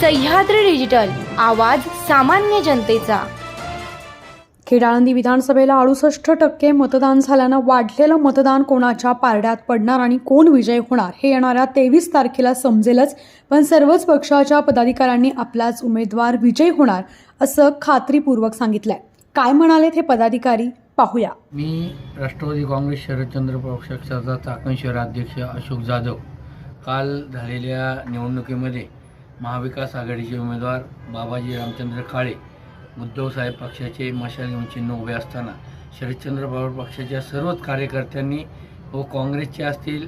Sahyadri digital आवाज सामान्य जनतेचा. खेडाळंदी विधानसभेला अडुसष्ट टक्के मतदान झाल्यानं वाढलेलं मतदान कोणाच्या पारड्यात पडणार आणि कोण विजय होणार हे येणाऱ्या तेवीस तारखेला समजेलच पण सर्वच पक्षाच्या पदाधिकाऱ्यांनी आपलाच उमेदवार विजयी होणार असं खात्रीपूर्वक सांगितलंय. काय म्हणालेत हे पदाधिकारी? पाहूया. मी राष्ट्रवादी काँग्रेस शरदचंद्र पक्षाचा चाकण शहराध्यक्ष अशोक जाधव. काल झालेल्या निवडणुकीमध्ये महाविकास आघाडीचे उमेदवार बाबाजी रामचंद्र काळे उद्धवसाहेब पक्षाचे मशाल घेऊन चिन्ह उभे असताना शरदचंद्र पवार पक्षाच्या सर्वच कार्यकर्त्यांनी व काँग्रेसचे असतील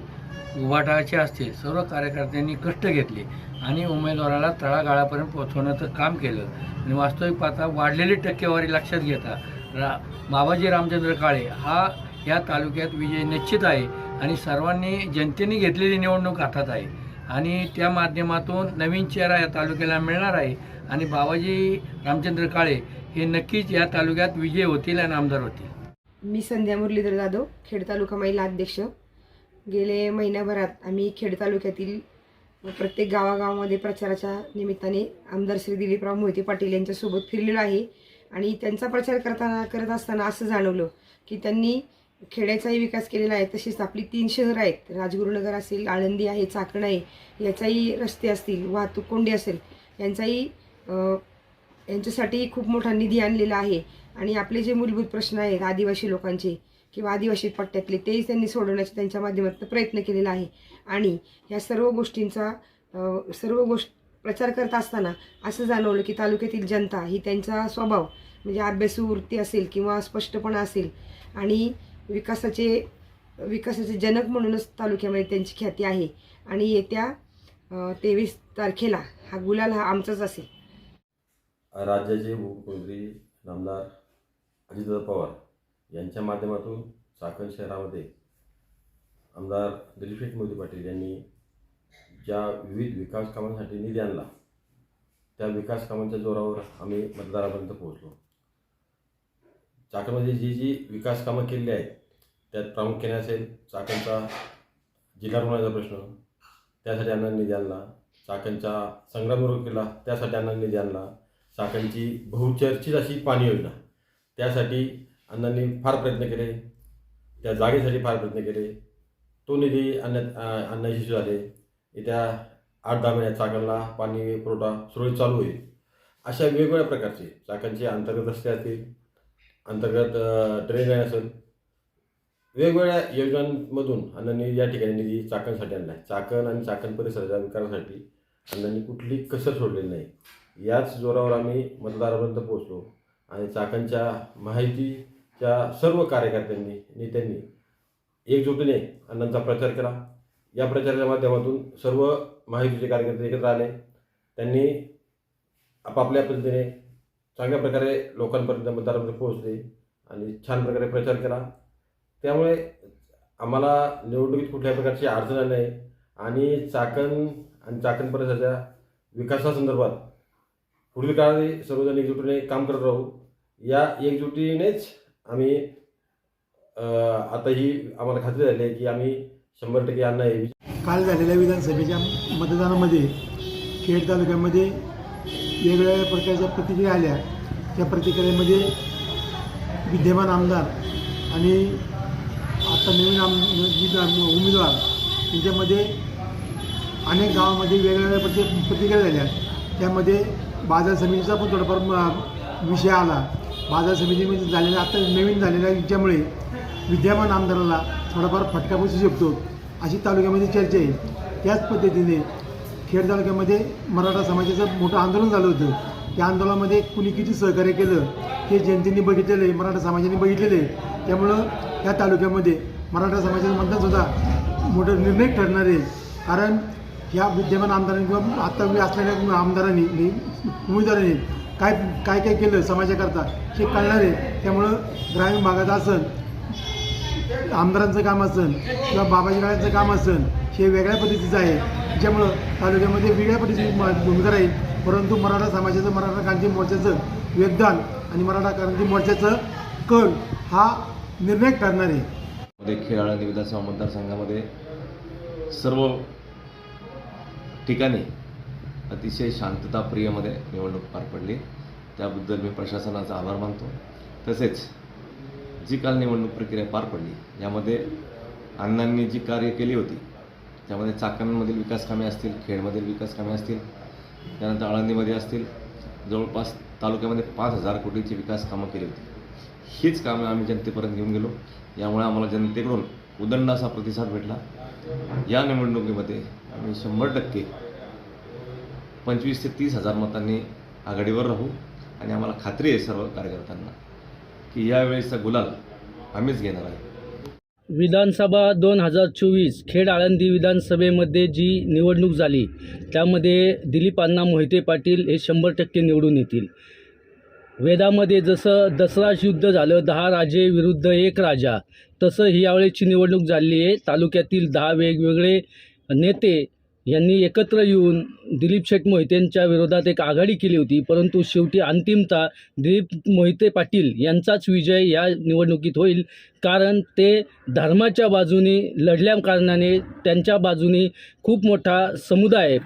उभाटाचे असतील सर्व कार्यकर्त्यांनी कष्ट घेतले आणि उमेदवाराला तळागाळापर्यंत पोहोचवण्याचं काम केलं. आणि वास्तविक पाहता वाढलेली टक्केवारी लक्षात घेता रा बाबाजी रामचंद्र काळे हा या तालुक्यात विजय निश्चित आहे आणि सर्वांनी जनतेने घेतलेली निवडणूक हातात आहे. आणि त्या माध्यमातून नवीन चेहरा या तालुक्याला मिळणार आहे. आणि बाबाजी रामचंद्र काळे हे नक्कीच या तालुक्यात विजय होतील आणि आमदार होतील. मी संध्या मुरलीधर जाधव खेड तालुका महिला अध्यक्ष. गेले महिन्याभरात आम्ही खेड तालुक्यातील प्रत्येक गावागावामध्ये प्रचाराच्या निमित्ताने आमदार श्री दिलीपराव मोहिते पाटील यांच्यासोबत फिरलेलो आहे. आणि त्यांचा प्रचार करताना करत असताना असं जाणवलं की त्यांनी खेड्याचाही विकास केलेला आहे तसेच आपली तीन शहरं आहेत. राजगुरुनगर असेल आळंदी आहे चाकण आहे याचाही रस्ते असतील वाहतूक कोंडी असेल यांचाही यांच्यासाठीही खूप मोठा निधी आणलेला आहे. आणि आपले जे मूलभूत प्रश्न आहेत आदिवासी लोकांचे किंवा आदिवासी पट्ट्यातले तेही त्यांनी सोडवण्याचा त्यांच्या माध्यमातून प्रयत्न केलेला आहे. आणि या सर्व गोष्टींचा सर्व गोष्ट प्रचार करत असताना असं जाणवलं की तालुक्यातील जनता ही त्यांचा स्वभाव म्हणजे अभ्यासू वृत्ती असेल किंवा स्पष्टपणा असेल आणि विकासाचे विकासाचे जनक म्हणूनच तालुक्यामध्ये त्यांची ख्याती आहे. आणि येत्या तेवीस तारखेला हा गुलाल हा आमचाच असेल. राज्याचे उपमुख्यमंत्री हो, नामदार अजितदादा पवार यांच्या माध्यमातून चाकण शहरामध्ये आमदार दिलीपशेठ मोदी पाटील यांनी ज्या विविध विकास कामांसाठी निधी आणला त्या विकास कामांच्या जोरावर आम्ही मतदारापर्यंत पोहोचलो. चाकणमध्ये जी जी विकास कामं केलेली आहेत त्यात प्रामुख्याने असेल चाकणचा जिल्हा रुग्णालयाचा प्रश्न त्यासाठी अण्णांनी निधी आणला. चाकणचा संग्राम केला त्यासाठी अण्णांनी निधी आणला. चाकणची बहुचर्चित अशी पाणी योजना त्यासाठी अण्णांनी फार प्रयत्न केले. त्या जागेसाठी फार प्रयत्न केले. तो निधी आणण्यात अण्णा यशस्वी झाले. येत्या आठ दहा महिन्यात चाकणला पाणी पुरवठा सुरळीत चालू होईल. अशा वेगवेगळ्या प्रकारचे चाकणचे अंतर्गत रस्ते असतील अंतर्गत ट्रेन लाईन असेल वेगवेगळ्या योजनांमधून अण्णांनी या ठिकाणी निधी चाकणसाठी आणला आहे चाकण आणि चाकण परिसराच्या विकासासाठी अण्णांनी कुठली कसर सोडलेली नाही. याच जोरावर आम्ही मतदारापर्यंत पोहोचलो आणि चाकणच्या माहितीच्या सर्व कार्यकर्त्यांनी नेत्यांनी एकजुटीने अण्णांचा प्रचार केला. या प्रचाराच्या माध्यमातून सर्व माहितीचे कार्यकर्ते एकत्र आले. त्यांनी आपापल्या पद्धतीने चांगल्या प्रकारे लोकांपर्यंत मतदारापर्यंत पोहोचले आणि छान प्रकारे प्रचार केला. त्यामुळे आम्हाला निवडणुकीत कुठल्याही प्रकारची अडचण आली नाही. आणि चाकण आणि चाकण परिसराच्या विकासासंदर्भात पुढील काळात सर्वजण एकजुटीने काम करत राहू. या एकजुटीनेच आम्ही आता ही आम्हाला खात्री झाली आहे की आम्ही शंभर टक्के अण्णा आहे. काल झालेल्या विधानसभेच्या मतदानामध्ये खेड तालुक्यामध्ये वेगवेगळ्या प्रकारच्या प्रतिक्रिया आल्या. त्या प्रतिक्रियेमध्ये विद्यमान आमदार आणि आता नवीन आम जी उमेदवार. त्यांच्यामध्ये अनेक गावामध्ये वेगवेगळ्या प्रति प्रतिक्रिया झाल्या. त्यामध्ये बाजार समितीचा पण थोडाफार विषय आला. बाजार समितीमध्ये झालेल्या आता नवीन झालेल्या याच्यामुळे विद्यमान आमदाराला थोडाफार फटका बसू शकतो अशी तालुक्यामध्ये चर्चा आहे. त्याच पद्धतीने खेड तालुक्यामध्ये मराठा समाजाचं मोठं आंदोलन झालं होतं. त्या आंदोलनामध्ये कुणी किती सहकार्य केलं हे जनतेने बघितलेलं आहे मराठा समाजाने बघितलेलं आहे. त्यामुळं या तालुक्यामध्ये मराठा समाजाचं सुद्धा मोठं निर्णय ठरणार आहे. कारण ह्या विद्यमान आमदारांनी किंवा आत्ता मी असलेल्या आमदारांनी उमेदवारांनी काय काय काय केलं समाजाकरता हे कळणार आहे. त्यामुळं ग्रामीण भागात असन आमदारांचं काम असेल किंवा बाबाजी काळांचं काम असेल हे वेगळ्या पद्धतीचं आहे. त्यामुळं तालुक्यामध्ये वेगळ्या पद्धतीची भूमिका राहील. परंतु मराठा समाजाचं मराठा क्रांती मोर्चाचं योगदान आणि मराठा क्रांती मोर्चाचं कण हा निर्णय करणार. आहे मध्ये खेळ आणि विधानसभा मतदारसंघामध्ये सर्व ठिकाणी अतिशय शांतताप्रियमध्ये निवडणूक पार पडली. त्याबद्दल मी प्रशासनाचा आभार मानतो. तसेच जी काल निवडणूक प्रक्रिया पार पडली यामध्ये अण्णांनी जी कार्य केली होती त्यामध्ये चाकणमधील विकास कामे असतील खेडमधील विकास कामे असतील त्यानंतर आळंदीमध्ये असतील जवळपास तालुक्यामध्ये पाच हजार कोटीची विकास कामं केली होती. हीच कामं आम्ही जनतेपर्यंत घेऊन गेलो. यामुळे आम्हाला जनतेकडून उदंड असा प्रतिसाद भेटला. या निवडणुकीमध्ये आम्ही शंभर टक्के पंचवीस ते तीस हजार मतांनी आघाडीवर राहू आणि आम्हाला खात्री आहे सर्व कार्यकर्त्यांना की यावेळेचा गुलाल आम्हीच घेणार आहे. विधानसभा दोन हजार चोवीस खेड आळंदी विधानसभेमध्ये जी निवडणूक झाली त्यामध्ये दिलीप अण्णा मोहिते पाटील हे शंभर टक्के निवडून येतील. वेदामध्ये जसं दसरा युद्ध झालं दहा राजे विरुद्ध एक राजा तसं ही यावेळेची निवडणूक झाली आहे. तालुक्यातील दहा वेगवेगळे नेते यांनी एकत्र येऊन दिलीप शेठ मोहितेंच्या विरोधात एक आघाडी केली होती परंतु शेवटी अंतिमता दिलीप मोहिते पाटील यांचाच विजय या निवडणुकीत होईल. कारण ते धर्माच्या बाजूने लढल्या कारणाने त्यांच्या बाजूने खूप मोठा समुदाय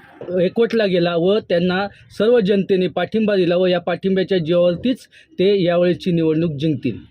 एकवटला गेला व त्यांना सर्व जनतेने पाठिंबा दिला व या पाठिंब्याच्या जीवावरतीच ते यावेळेची निवडणूक जिंकतील.